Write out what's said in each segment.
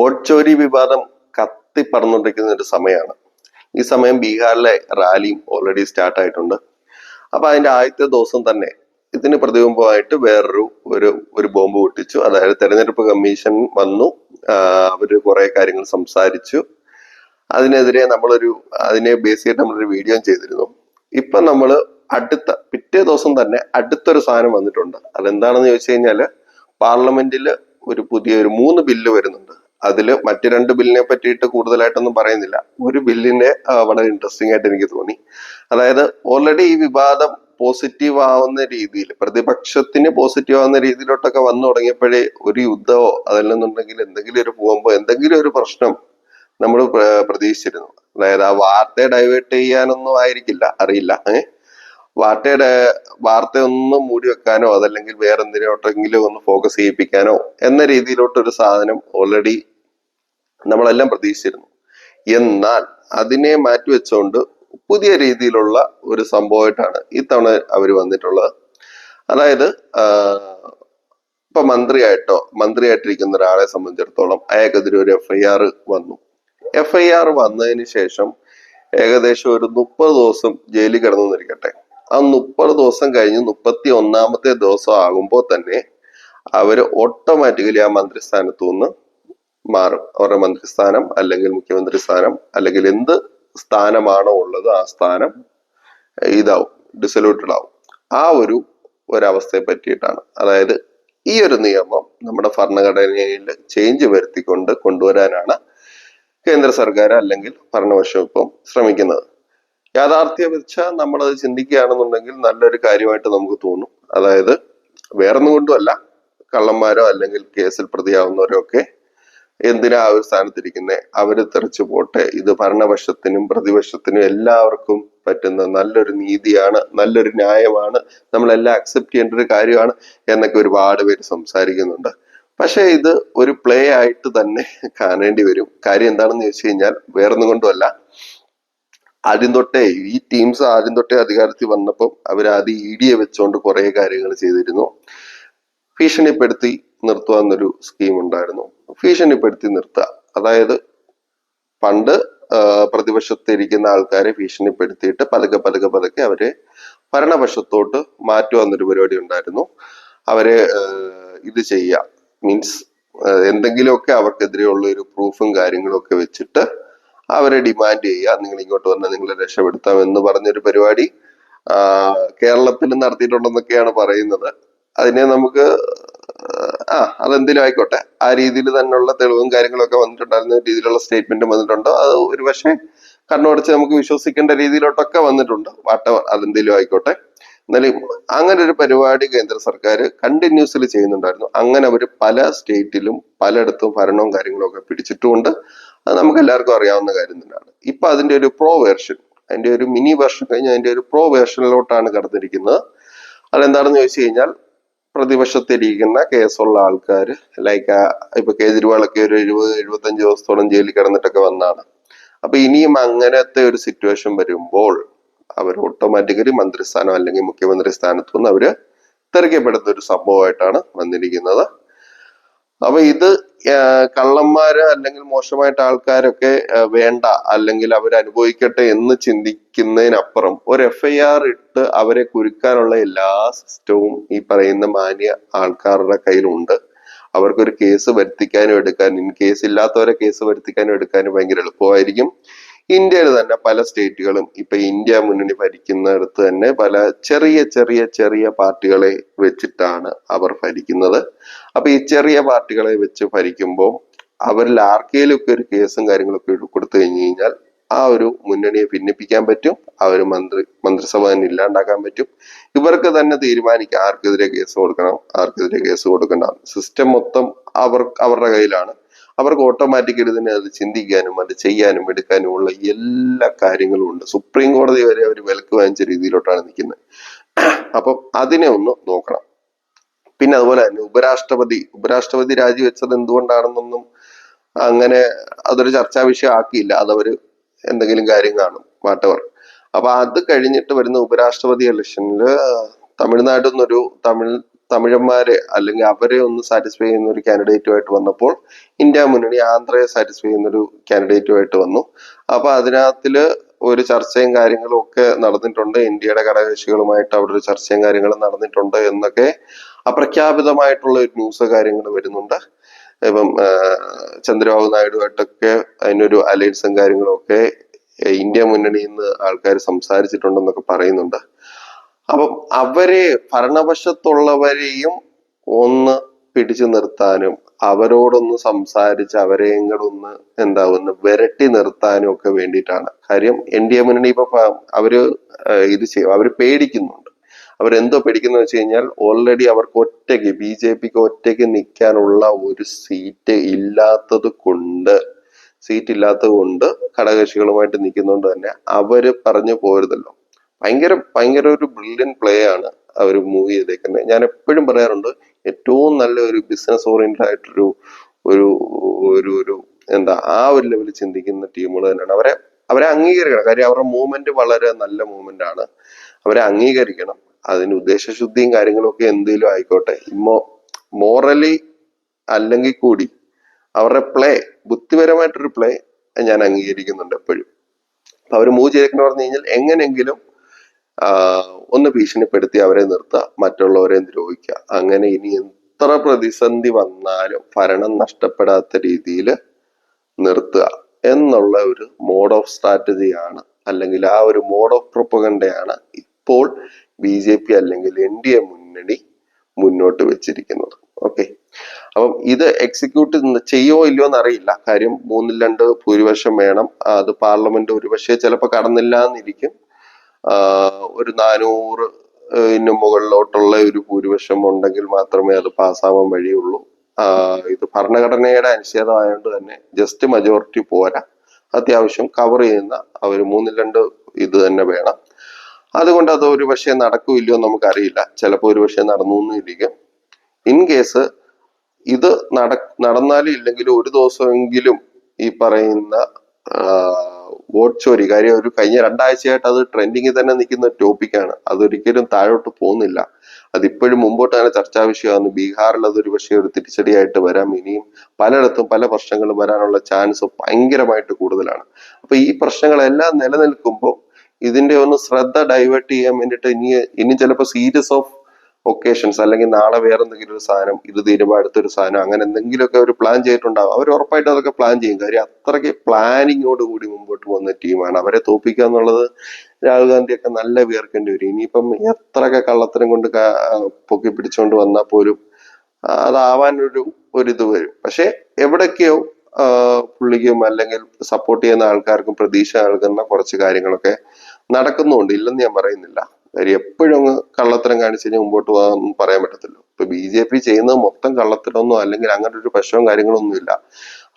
Vote ചോരി വിവാദം കത്തിപ്പറന്നുകൊണ്ടിരിക്കുന്ന ഒരു സമയമാണ്. ഈ സമയം ബീഹാറിലെ റാലിയും ഓൾറെഡി സ്റ്റാർട്ട് ആയിട്ടുണ്ട്. അപ്പൊ അതിന്റെ ആദ്യത്തെ ദിവസം തന്നെ ഇതിന് പ്രതിബിംബമായിട്ട് വേറൊരു ഒരു ഒരു ബോംബ് പൊട്ടിച്ചു. അതായത് തെരഞ്ഞെടുപ്പ് കമ്മീഷൻ വന്നു. അവർ കുറെ കാര്യങ്ങൾ സംസാരിച്ചു. അതിനെതിരെ നമ്മളൊരു അതിനെ ബേസ് ചെയ്തിട്ട് നമ്മളൊരു വീഡിയോ ചെയ്തിരുന്നു. ഇപ്പൊ നമ്മൾ അടുത്ത പിറ്റേ ദിവസം തന്നെ അടുത്തൊരു സാധനം വന്നിട്ടുണ്ട്. അതെന്താണെന്ന് ചോദിച്ചു കഴിഞ്ഞാൽ പാർലമെന്റിൽ ഒരു പുതിയ ഒരു മൂന്ന് ബില്ല് വരുന്നുണ്ട്. അതിൽ മറ്റു രണ്ട് ബില്ലിനെ പറ്റിയിട്ട് കൂടുതലായിട്ടൊന്നും പറയുന്നില്ല. ഒരു ബില്ലിനെ വളരെ ഇൻട്രസ്റ്റിംഗ് ആയിട്ട് എനിക്ക് തോന്നി. അതായത് ഓൾറെഡി ഈ വിവാദം പോസിറ്റീവ് ആവുന്ന രീതിയിൽ പ്രതിപക്ഷത്തിന് പോസിറ്റീവ് ആവുന്ന രീതിയിലോട്ടൊക്കെ വന്നു തുടങ്ങിയപ്പോഴേ ഒരു യുദ്ധമോ അതല്ലെന്നുണ്ടെങ്കിൽ എന്തെങ്കിലും ഒരു പോകുമ്പോ എന്തെങ്കിലും ഒരു പ്രശ്നം നമ്മൾ പ്രതീക്ഷിച്ചിരുന്നു. അതായത് ആ വാർത്തയെ ഡൈവേർട്ട് ചെയ്യാനൊന്നും ആയിരിക്കില്ല അറിയില്ല. ഏഹ് വാർത്തയുടെ വാർത്ത ഒന്ന് മൂടി വെക്കാനോ അതല്ലെങ്കിൽ വേറെ എന്തിനോട്ടെങ്കിലും ഒന്ന് ഫോക്കസ് ചെയ്യിപ്പിക്കാനോ എന്ന രീതിയിലോട്ടൊരു സാധനം ഓൾറെഡി നമ്മളെല്ലാം പ്രതീക്ഷിച്ചിരുന്നു. എന്നാൽ അതിനെ മാറ്റിവെച്ചുകൊണ്ട് പുതിയ രീതിയിലുള്ള ഒരു സംഭവമായിട്ടാണ് ഇത്തവണ അവർ വന്നിട്ടുള്ളത്. അതായത് ഇപ്പൊ മന്ത്രിയായിട്ടോ മന്ത്രിയായിട്ടിരിക്കുന്ന ഒരാളെ സംബന്ധിച്ചിടത്തോളം അയാൾക്കെതിരെ ഒരു എഫ് ഐ ആർ വന്നു. എഫ് ഐ ആർ വന്നതിന് ശേഷം ഏകദേശം ഒരു മുപ്പത് ദിവസം ജയിലിൽ കിടന്നു നിൽക്കട്ടെ ആ മുപ്പത് ദിവസം കഴിഞ്ഞ് മുപ്പത്തി ഒന്നാമത്തെ ദിവസം ആകുമ്പോൾ തന്നെ അവർ ഓട്ടോമാറ്റിക്കലി ആ മന്ത്രിസ്ഥാനത്തു നിന്ന് മാറും അവരുടെ മന്ത്രിസ്ഥാനം അല്ലെങ്കിൽ മുഖ്യമന്ത്രി സ്ഥാനം അല്ലെങ്കിൽ എന്ത് സ്ഥാനമാണോ ഉള്ളത് ആ സ്ഥാനം ഇതാവും ഡിസൊല്യൂട്ടഡ് ആവും. ആ ഒരു ഒരവസ്ഥയെ പറ്റിയിട്ടാണ്. അതായത് ഈ ഒരു നിയമം നമ്മുടെ ഭരണഘടനയിൽ ചേഞ്ച് വരുത്തിക്കൊണ്ട് കൊണ്ടുവരാനാണ് കേന്ദ്ര സർക്കാർ അല്ലെങ്കിൽ ഭരണപക്ഷം ഇപ്പം ശ്രമിക്കുന്നത്. യാഥാർത്ഥ്യ വെച്ച നമ്മളത് ചിന്തിക്കുകയാണെന്നുണ്ടെങ്കിൽ നല്ലൊരു കാര്യമായിട്ട് നമുക്ക് തോന്നും. അതായത് വേറൊന്നും കൊണ്ടുമല്ല. കള്ളന്മാരോ അല്ലെങ്കിൽ കേസിൽ പ്രതിയാവുന്നവരോ ഒക്കെ എന്തിനാ ആ ഒരു സ്ഥാനത്തിരിക്കുന്നത് അവർ തെറിച്ചു പോട്ടെ. ഇത് ഭരണപക്ഷത്തിനും പ്രതിപക്ഷത്തിനും എല്ലാവർക്കും പറ്റുന്ന നല്ലൊരു നീതിയാണ് നല്ലൊരു ന്യായമാണ്. നമ്മളെല്ലാം അക്സെപ്റ്റ് ചെയ്യേണ്ട ഒരു കാര്യമാണ് എന്നൊക്കെ ഒരുപാട് പേര് സംസാരിക്കുന്നുണ്ട്. പക്ഷെ ഇത് ഒരു പ്ലേ ആയിട്ട് തന്നെ കാണേണ്ടി വരും. കാര്യം എന്താണെന്ന് ചോദിച്ചു കഴിഞ്ഞാൽ വേറൊന്നും കൊണ്ടുമല്ല. ആദ്യം തൊട്ടേ ഈ ടീംസ് ആദ്യം തൊട്ടേ അധികാരത്തിൽ വന്നപ്പോൾ അവർ ആദ്യം ഇ ഡിയെ വെച്ചുകൊണ്ട് കുറെ കാര്യങ്ങൾ ചെയ്തിരുന്നു. ഭീഷണിപ്പെടുത്തി നിർത്തുക എന്നൊരു സ്കീം ഉണ്ടായിരുന്നു ഭീഷണിപ്പെടുത്തി നിർത്തുക. അതായത് പണ്ട് പ്രതിപക്ഷത്തിരിക്കുന്ന ആൾക്കാരെ ഭീഷണിപ്പെടുത്തിയിട്ട് പതുക്കെ പതുക്കെ പതുക്കെ അവരെ ഭരണപക്ഷത്തോട്ട് മാറ്റുക എന്നൊരു പരിപാടി ഉണ്ടായിരുന്നു. അവരെ ഇത് ചെയ്യുക. മീൻസ് എന്തെങ്കിലുമൊക്കെ അവർക്കെതിരെയുള്ള ഒരു പ്രൂഫും കാര്യങ്ങളൊക്കെ വെച്ചിട്ട് അവരെ ഡിമാൻഡ് ചെയ്യുക. നിങ്ങൾ ഇങ്ങോട്ട് വന്നാൽ നിങ്ങളെ രക്ഷപ്പെടുത്താം എന്ന് പറഞ്ഞൊരു പരിപാടി കേരളത്തിൽ നടത്തിയിട്ടുണ്ടെന്നൊക്കെയാണ് പറയുന്നത്. അതിനെ നമുക്ക് ആ അതെന്തെങ്കിലും ആയിക്കോട്ടെ. ആ രീതിയിൽ തന്നെയുള്ള തെളിവും കാര്യങ്ങളൊക്കെ വന്നിട്ടുണ്ടായിരുന്ന. രീതിയിലുള്ള സ്റ്റേറ്റ്മെന്റും വന്നിട്ടുണ്ട്? അത് ഒരു പക്ഷേ കണ്ണുടച്ച് നമുക്ക് വിശ്വസിക്കേണ്ട രീതിയിലോട്ടൊക്കെ വന്നിട്ടുണ്ട്. വാട്ടവർ അതെന്തെങ്കിലും ആയിക്കോട്ടെ. എന്നാലും അങ്ങനെ ഒരു പരിപാടി കേന്ദ്ര സർക്കാർ കണ്ടിന്യൂസ്ലി ചെയ്യുന്നുണ്ടായിരുന്നു. അങ്ങനെ അവർ പല സ്റ്റേറ്റിലും പലയിടത്തും ഭരണവും കാര്യങ്ങളും ഒക്കെ പിടിച്ചിട്ടുമുണ്ട്. അത് നമുക്ക് എല്ലാവർക്കും അറിയാവുന്ന കാര്യം തന്നെയാണ്. ഇപ്പൊ അതിന്റെ ഒരു പ്രോ വേർഷൻ അതിന്റെ ഒരു മിനി വേർഷൻ കഴിഞ്ഞ് അതിന്റെ ഒരു പ്രോ വേർഷനിലോട്ടാണ് കടന്നിരിക്കുന്നത്. അതെന്താണെന്ന് ചോദിച്ചു കഴിഞ്ഞാൽ പ്രതിപക്ഷത്തിരിക്കുന്ന കേസുള്ള ആൾക്കാർ ലൈക്ക് ഇപ്പൊ കേജ്രിവാളൊക്കെ ഒരു എഴുപത് എഴുപത്തഞ്ച് ദിവസത്തോളം ജയിലിൽ കിടന്നിട്ടൊക്കെ വന്നാണ്. അപ്പൊ ഇനിയും അങ്ങനത്തെ ഒരു സിറ്റുവേഷൻ വരുമ്പോൾ അവർ ഓട്ടോമാറ്റിക്കലി മന്ത്രിസ്ഥാനം അല്ലെങ്കിൽ മുഖ്യമന്ത്രി സ്ഥാനത്തു നിന്ന് അവർ തെറിക്കപ്പെടുന്ന ഒരു സംഭവമായിട്ടാണ് വന്നിരിക്കുന്നത്. അപ്പൊ ഇത് കള്ളന്മാര് അല്ലെങ്കിൽ മോശമായിട്ട് ആൾക്കാരൊക്കെ വേണ്ട അല്ലെങ്കിൽ അവർ അനുഭവിക്കട്ടെ എന്ന് ചിന്തിക്കുന്നതിനപ്പുറം ഒരു എഫ് ഐ ആർ ഇട്ട് അവരെ കുരുക്കാനുള്ള എല്ലാ സിസ്റ്റവും ഈ പറയുന്ന മാന്യ ആൾക്കാരുടെ കയ്യിലുണ്ട്. അവർക്കൊരു കേസ് വരുത്തിക്കാനും എടുക്കാനും കേസ് ഇല്ലാത്തവരെ കേസ് വരുത്തിക്കാനും എടുക്കാനും ഭയങ്കര എളുപ്പമായിരിക്കും. ഇന്ത്യയിൽ തന്നെ പല സ്റ്റേറ്റുകളും ഇപ്പൊ ഇന്ത്യ മുന്നണി ഭരിക്കുന്നിടത്ത് തന്നെ പല ചെറിയ ചെറിയ ചെറിയ പാർട്ടികളെ വെച്ചിട്ടാണ് അവർ ഭരിക്കുന്നത്. അപ്പൊ ഈ ചെറിയ പാർട്ടികളെ വെച്ച് ഭരിക്കുമ്പോൾ അവരിൽ ആർക്കെങ്കിലും ഒക്കെ ഒരു കേസും കാര്യങ്ങളൊക്കെ കൊടുത്തു കഴിഞ്ഞു കഴിഞ്ഞാൽ ആ ഒരു മുന്നണിയെ ഭിന്നിപ്പിക്കാൻ പറ്റും ആ ഒരു മന്ത്രി മന്ത്രിസഭ തന്നെ ഇല്ലാണ്ടാക്കാൻ പറ്റും. ഇവർക്ക് തന്നെ തീരുമാനിക്കാം ആർക്കെതിരെ കേസ് കൊടുക്കണം ആർക്കെതിരെ കേസ് കൊടുക്കണ്ട. സിസ്റ്റം മൊത്തം അവർ അവരുടെ കയ്യിലാണ്. അവർക്ക് ഓട്ടോമാറ്റിക്കലി തന്നെ അത് ചിന്തിക്കാനും അത് ചെയ്യാനും എടുക്കാനും ഉള്ള എല്ലാ കാര്യങ്ങളും ഉണ്ട്. സുപ്രീം കോടതി വരെ അവർ വിലക്ക് വാങ്ങിച്ച രീതിയിലോട്ടാണ് നിൽക്കുന്നത്. അപ്പം അതിനെ ഒന്ന് നോക്കണം. പിന്നെ അതുപോലെ തന്നെ ഉപരാഷ്ട്രപതി ഉപരാഷ്ട്രപതി രാജിവെച്ചത് എന്തുകൊണ്ടാണെന്നൊന്നും അങ്ങനെ അതൊരു ചർച്ചാ വിഷയം ആക്കിയില്ല അതവര് എന്തെങ്കിലും കാര്യം കാണും വാട്ടവർ അപ്പൊ അത് കഴിഞ്ഞിട്ട് വരുന്ന ഉപരാഷ്ട്രപതി ഇലക്ഷനിൽ തമിഴ്നാട്ടിൽ നിന്നൊരു തമിഴ് തമിഴന്മാരെ അല്ലെങ്കിൽ അവരെ ഒന്ന് സാറ്റിസ്ഫൈ ചെയ്യുന്ന ഒരു കാൻഡിഡേറ്റുമായിട്ട് വന്നപ്പോൾ ഇന്ത്യ മുന്നണി ആന്ധ്രയെ സാറ്റിസ്ഫൈ ചെയ്യുന്ന ഒരു കാൻഡിഡേറ്റുമായിട്ട് വന്നു. അപ്പൊ അതിനകത്തിൽ ഒരു ചർച്ചയും കാര്യങ്ങളും ഒക്കെ നടന്നിട്ടുണ്ട്. ഇന്ത്യയുടെ ഘടകകക്ഷികളുമായിട്ട് അവിടെ ഒരു ചർച്ചയും കാര്യങ്ങളും നടന്നിട്ടുണ്ട് എന്നൊക്കെ അപ്രഖ്യാപിതമായിട്ടുള്ള ഒരു ന്യൂസ് കാര്യങ്ങൾ വരുന്നുണ്ട്. ഇപ്പം ചന്ദ്രബാബു നായിഡുമായിട്ടൊക്കെ അതിനൊരു അലയൻസും കാര്യങ്ങളും ഒക്കെ ഇന്ത്യ മുന്നണിയിൽ നിന്ന് ആൾക്കാർ സംസാരിച്ചിട്ടുണ്ടെന്നൊക്കെ പറയുന്നുണ്ട്. അപ്പം അവരെ ഭരണപക്ഷത്തുള്ളവരെയും ഒന്ന് പിടിച്ചു നിർത്താനും അവരോടൊന്ന് സംസാരിച്ച് അവരെയും കൂടെ ഒന്ന് എന്താ ഒന്ന് വിരട്ടി നിർത്താനും ഒക്കെ വേണ്ടിയിട്ടാണ്. കാര്യം എൻ ഡി എ മുന്നണി ഇപ്പൊ അവർ ഇത് ചെയ്യും അവർ പേടിക്കുന്നുണ്ട്. അവരെന്തോ പേടിക്കുന്ന വെച്ച് കഴിഞ്ഞാൽ ഓൾറെഡി അവർക്ക് ഒറ്റയ്ക്ക് ബി ജെ പിക്ക് ഒറ്റയ്ക്ക് നിൽക്കാനുള്ള ഒരു സീറ്റ് ഇല്ലാത്തത് കൊണ്ട് സീറ്റ് ഇല്ലാത്തത് കൊണ്ട് ഘടകകക്ഷികളുമായിട്ട് നിൽക്കുന്നതുകൊണ്ട് തന്നെ അവർ പറഞ്ഞു പോരുതല്ലോ. ഭയങ്കര ഭയങ്കര ഒരു ബ്രില്യൻ പ്ലേ ആണ് അവർ മൂവ് ചെയ്തേക്കുന്നത്. ഞാൻ എപ്പോഴും പറയാറുണ്ട് ഏറ്റവും നല്ല ഒരു ബിസിനസ് ഓറിയന്റഡ് ആയിട്ടൊരു ഒരു ഒരു ഒരു എന്താ ആ ഒരു ലെവലിൽ ചിന്തിക്കുന്ന ടീമുകൾ തന്നെയാണ്. അവരെ അവരെ അംഗീകരിക്കണം. കാര്യം അവരുടെ മൂവ്മെന്റ് വളരെ നല്ല മൂവ്മെന്റ് ആണ്. അവരെ അംഗീകരിക്കണം. അതിന് ഉദ്ദേശശുദ്ധിയും കാര്യങ്ങളും ഒക്കെ എന്തെങ്കിലും ആയിക്കോട്ടെ. ഇമ്മോ മോറലി അല്ലെങ്കിൽ കൂടി അവരുടെ പ്ലേ ബുദ്ധിപരമായിട്ടൊരു പ്ലേ ഞാൻ അംഗീകരിക്കുന്നുണ്ട് എപ്പോഴും. അപ്പൊ അവർ മൂവ് ചെയ്തേക്കെന്ന് പറഞ്ഞു കഴിഞ്ഞാൽ എങ്ങനെങ്കിലും ഒന്ന് ഭീഷണിപ്പെടുത്തി അവരെ നിർത്തുക മറ്റുള്ളവരെ ദ്രോഹിക്കുക അങ്ങനെ ഇനി എത്ര പ്രതിസന്ധി വന്നാലും ഭരണം നഷ്ടപ്പെടാത്ത രീതിയിൽ നിർത്തുക എന്നുള്ള ഒരു മോഡ് ഓഫ് സ്ട്രാറ്റജിയാണ് അല്ലെങ്കിൽ ആ ഒരു മോഡ് ഓഫ് പ്രൊപ്പഗണ്ടയാണ് ഇപ്പോൾ ബി ജെ പി അല്ലെങ്കിൽ എൻ ഡി എ മുന്നണി മുന്നോട്ട് വെച്ചിരിക്കുന്നത്. ഓക്കെ അപ്പം ഇത് എക്സിക്യൂട്ട് ചെയ്യോ ഇല്ലയോ എന്ന് അറിയില്ല കാര്യം മൂന്നിൽ രണ്ട് ഭൂരിപക്ഷം വേണം. അത് പാർലമെന്റ് ഒരുപക്ഷെ ചിലപ്പോൾ കടന്നില്ല എന്നിരിക്കും ഒരു നാനൂറ് ഇന് മുകളിലോട്ടുള്ള ഒരു ഭൂരിപക്ഷം ഉണ്ടെങ്കിൽ മാത്രമേ അത് പാസ്സാവാൻ വഴിയുള്ളൂ. ഇത് ഭരണഘടനയുടെ അനുച്ഛേദമായതുകൊണ്ട് തന്നെ ജസ്റ്റ് മജോറിറ്റി പോരാ. അത്യാവശ്യം കവർ ചെയ്യുന്ന അവർ മൂന്നിൽ രണ്ട് ഇത് തന്നെ വേണം. അതുകൊണ്ട് അത് ഒരു പക്ഷേ നടക്കില്ലയോ നമുക്കറിയില്ല. ചിലപ്പോൾ ഒരു പക്ഷേ നടന്നു എന്നിരിക്കും. ഇൻ കേസ് ഇത് നട നടന്നാലും ഇല്ലെങ്കിലും ഒരു ദിവസമെങ്കിലും ഈ പറയുന്ന വോട്ട് ചോരി കാര്യം ഒരു കഴിഞ്ഞ രണ്ടാഴ്ചയായിട്ട് അത് ട്രെൻഡിങ്ങിൽ തന്നെ നിൽക്കുന്ന ടോപ്പിക്കാണ് അതൊരിക്കലും താഴോട്ട് പോകുന്നില്ല. അതിപ്പോഴും മുമ്പോട്ട് തന്നെ ചർച്ചാ വിഷയമാണ്. ബീഹാറിൽ അതൊരു പക്ഷേ ഒരു തിരിച്ചടിയായിട്ട് വരാം. ഇനിയും പലയിടത്തും പല പ്രശ്നങ്ങളും വരാനുള്ള ചാൻസ് ഭയങ്കരമായിട്ട് കൂടുതലാണ്. അപ്പൊ ഈ പ്രശ്നങ്ങളെല്ലാം നിലനിൽക്കുമ്പോൾ ഇതിന്റെ ഒന്ന് ശ്രദ്ധ ഡൈവേർട്ട് ചെയ്യാൻ വേണ്ടിയിട്ട് ഇനി ഇനി ചിലപ്പോൾ സീരിയസ് ഓഫ് ഒക്കേഷൻസ് അല്ലെങ്കിൽ നാളെ വേറെ എന്തെങ്കിലും ഒരു സാധനം ഇത് തീരുമ്പോൾ അടുത്തൊരു സാധനം അങ്ങനെ എന്തെങ്കിലുമൊക്കെ അവർ പ്ലാൻ ചെയ്തിട്ടുണ്ടാവും. അവർ ഉറപ്പായിട്ട് അതൊക്കെ പ്ലാൻ ചെയ്യും. കാര്യം അത്രയ്ക്ക് പ്ലാനിങ്ങോട് കൂടി മുമ്പോട്ട് പോകുന്ന ടീമാണ്. അവരെ തോപ്പിക്കുക എന്നുള്ളത് രാഹുൽ ഗാന്ധിയൊക്കെ നല്ല വിയർക്കേണ്ടി വരും. ഇനിയിപ്പം എത്രയൊക്കെ കള്ളത്തരം കൊണ്ട് പൊക്കി പിടിച്ചുകൊണ്ട് വന്നാൽ പോലും അതാവാനൊരു ഒരിത് വരും. പക്ഷെ എവിടൊക്കെയോ പുള്ളിക്കും അല്ലെങ്കിൽ സപ്പോർട്ട് ചെയ്യുന്ന ആൾക്കാർക്കും പ്രതീക്ഷ നൽകുന്ന കുറച്ച് കാര്യങ്ങളൊക്കെ നടക്കുന്നുണ്ട്. ഇല്ലെന്ന് ഞാൻ പറയുന്നില്ല. കാര്യം എപ്പോഴും അങ്ങ് കള്ളത്തരം കാണിച്ച് കഴിഞ്ഞാൽ മുമ്പോട്ട് പോകാൻ പറയാൻ പറ്റത്തില്ല. ഇപ്പൊ ബി ജെ പി ചെയ്യുന്നത് മൊത്തം കള്ളത്തരമൊന്നും അല്ലെങ്കിൽ അങ്ങനെ ഒരു പ്രശ്നവും കാര്യങ്ങളൊന്നും ഇല്ല.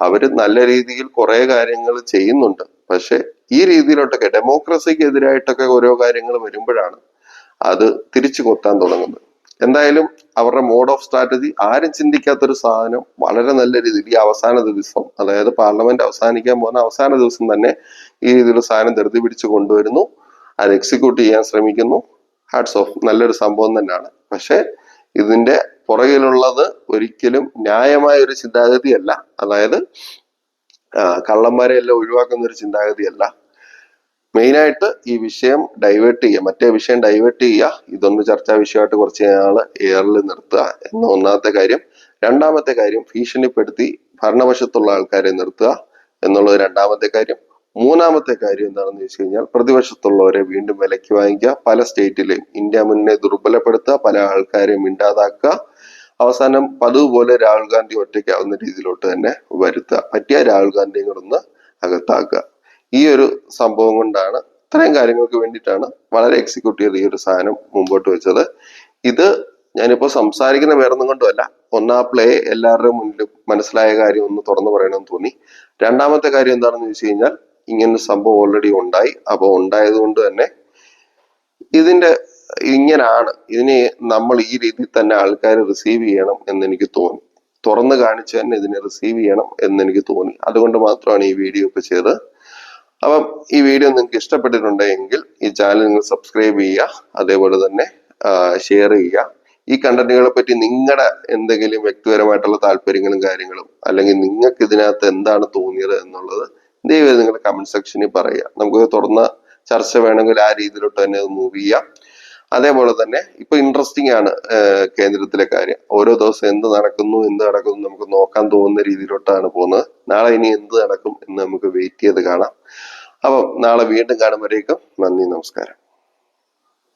അവർ നല്ല രീതിയിൽ കുറെ കാര്യങ്ങൾ ചെയ്യുന്നുണ്ട്. പക്ഷെ ഈ രീതിയിലോട്ടൊക്കെ ഡെമോക്രസിക്ക് എതിരായിട്ടൊക്കെ ഓരോ കാര്യങ്ങൾ വരുമ്പോഴാണ് അത് തിരിച്ചു കൊത്താൻ തുടങ്ങുന്നത്. എന്തായാലും അവരുടെ മോഡ് ഓഫ് സ്ട്രാറ്റജി ആരും ചിന്തിക്കാത്തൊരു സാധനം വളരെ നല്ല രീതിയിൽ ഈ അവസാന ദിവസം അതായത് പാർലമെന്റ് അവസാനിക്കാൻ പോകുന്ന അവസാന ദിവസം തന്നെ ഈ രീതിയിലുള്ള സാധനം ധൃതി പിടിച്ചു കൊണ്ടുവരുന്നു. അത് എക്സിക്യൂട്ട് ചെയ്യാൻ ശ്രമിക്കുന്നു. ഹാർട്സ് ഓഫ് നല്ലൊരു സംഭവം തന്നെയാണ്. പക്ഷെ ഇതിന്റെ പുറകിലുള്ളത് ഒരിക്കലും ന്യായമായ ഒരു ചിന്താഗതിയല്ല. അതായത് കള്ളന്മാരെ എല്ലാം ഒഴിവാക്കുന്ന ഒരു ചിന്താഗതിയല്ല. മെയിനായിട്ട് ഈ വിഷയം ഡൈവേർട്ട് ചെയ്യുക. മറ്റേ വിഷയം ഡൈവേർട്ട് ചെയ്യുക. ഇതൊന്ന് ചർച്ചാ വിഷയമായിട്ട് കുറച്ച് നാൾ എയറിൽ നിർത്തുക എന്ന ഒന്നാമത്തെ കാര്യം. രണ്ടാമത്തെ കാര്യം ഭീഷണിപ്പെടുത്തി ഭരണവശത്തുള്ള ആൾക്കാരെ നിർത്തുക എന്നുള്ളത് രണ്ടാമത്തെ കാര്യം. മൂന്നാമത്തെ കാര്യം എന്താണെന്ന് വെച്ച് കഴിഞ്ഞാൽ പ്രതിപക്ഷത്തുള്ളവരെ വീണ്ടും വിലയ്ക്ക് വാങ്ങിക്കുക പല സ്റ്റേറ്റിലെയും ഇന്ത്യ മുന്നേ ദുർബലപ്പെടുത്തുക പല ആൾക്കാരെയും മിണ്ടാതാക്കുക അവസാനം പതിവ് പോലെ രാഹുൽ ഗാന്ധി ഒറ്റയ്ക്കാവുന്ന രീതിയിലോട്ട് തന്നെ വരുത്തുക. പറ്റിയ രാഹുൽ ഗാന്ധിയും കൂടെ ഒന്ന് അകത്താക്കുക. ഈ ഒരു സംഭവം കൊണ്ടാണ് ഇത്രയും കാര്യങ്ങൾക്ക് വേണ്ടിയിട്ടാണ് വളരെ എക്സിക്യൂട്ട് ചെയ്ത് ഈ ഒരു സാധനം മുമ്പോട്ട് വെച്ചത്. ഇത് ഞാനിപ്പോ സംസാരിക്കുന്ന വേറൊന്നും കൊണ്ടുമല്ല. ഒന്നാ പ്ലേ എല്ലാവരുടെയും മുന്നിൽ മനസ്സിലായ കാര്യം ഒന്ന് തുറന്നു പറയണമെന്ന് തോന്നി. രണ്ടാമത്തെ കാര്യം എന്താണെന്ന് ചോദിച്ചു കഴിഞ്ഞാൽ ഇങ്ങനെ സംഭവം ഓൾറെഡി ഉണ്ടായി. അപ്പോൾ ഉണ്ടായത് കൊണ്ട് തന്നെ ഇതിന്റെ ഇങ്ങനാണ്. ഇതിനെ നമ്മൾ ഈ രീതിയിൽ തന്നെ ആൾക്കാർ റിസീവ് ചെയ്യണം എന്ന് എനിക്ക് തോന്നി. തുറന്നു കാണിച്ച് തന്നെ ഇതിനെ റിസീവ് ചെയ്യണം എന്ന് എനിക്ക് തോന്നി. അതുകൊണ്ട് മാത്രമാണ് ഈ വീഡിയോ ഇപ്പൊ ചെയ്തത്. അപ്പം ഈ വീഡിയോ നിങ്ങൾക്ക് ഇഷ്ടപ്പെട്ടിട്ടുണ്ടെങ്കിൽ ഈ ചാനൽ നിങ്ങൾ സബ്സ്ക്രൈബ് ചെയ്യുക. അതേപോലെ തന്നെ ഷെയർ ചെയ്യുക. ഈ കണ്ടന്റുകളെ പറ്റി നിങ്ങളുടെ എന്തെങ്കിലും വ്യക്തിപരമായിട്ടുള്ള താല്പര്യങ്ങളും കാര്യങ്ങളും അല്ലെങ്കിൽ നിങ്ങൾക്ക് ഇതിനകത്ത് എന്താണ് തോന്നിയത് എന്നുള്ളത് ദയവായി നിങ്ങളുടെ കമന്റ് സെക്ഷനിൽ പറയുക നമുക്ക് തുറന്ന ചർച്ച വേണമെങ്കിൽ ആ രീതിയിലോട്ട് തന്നെ മൂവ് ചെയ്യാം. അതേപോലെ തന്നെ ഇപ്പൊ ഇൻട്രസ്റ്റിംഗ് ആണ് കേന്ദ്രത്തിലെ കാര്യം. ഓരോ ദിവസം എന്ത് നടക്കുന്നു എന്ത് നടക്കുന്നു നമുക്ക് നോക്കാൻ തോന്നുന്ന രീതിയിലോട്ടാണ് പോകുന്നത്. നാളെ ഇനി എന്ത് നടക്കും എന്ന് നമുക്ക് വെയിറ്റ് ചെയ്ത് കാണാം. അപ്പം നാളെ വീണ്ടും കാണുമ്പോഴേക്കും നന്ദി നമസ്കാരം.